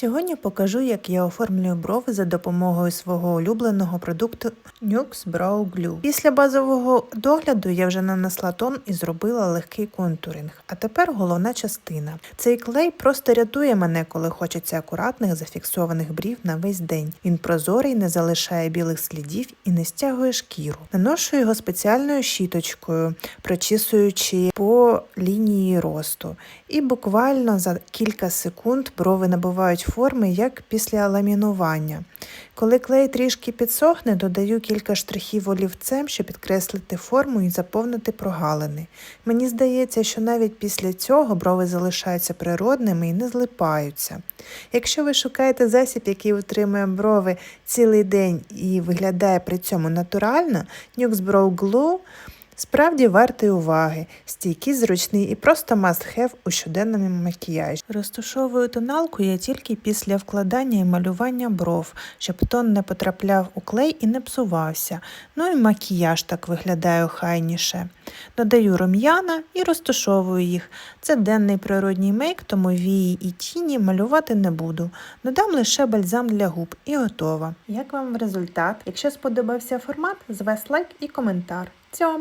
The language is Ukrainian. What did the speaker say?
Сьогодні покажу, як я оформлюю брови за допомогою свого улюбленого продукту Nux Brow Glue. Після базового догляду я вже нанесла тон і зробила легкий контуринг. А тепер головна частина. Цей клей просто рятує мене, коли хочеться акуратних зафіксованих брів на весь день. Він прозорий, не залишає білих слідів і не стягує шкіру. Наношу його спеціальною щіточкою, прочісуючи по лінії росту. І буквально за кілька секунд брови набувають форми, як після ламінування. Коли клей трішки підсохне, додаю кілька штрихів олівцем, щоб підкреслити форму і заповнити прогалини. Мені здається, що навіть після цього брови залишаються природними і не злипаються. Якщо ви шукаєте засіб, який утримує брови цілий день і виглядає при цьому натурально, Nux Brow Glue Справді вартий уваги, стійкий, зручний і просто must-have у щоденному макіяжі. Розташовую тоналку я тільки після вкладання і малювання бров, щоб тон не потрапляв у клей і не псувався. Ну і макіяж так виглядає охайніше. Додаю рум'яна і розташовую їх. Це денний природній мейк, тому вії і тіні малювати не буду. Додам лише бальзам для губ і готова. Як вам результат? Якщо сподобався формат, звес лайк і коментар. Цьом!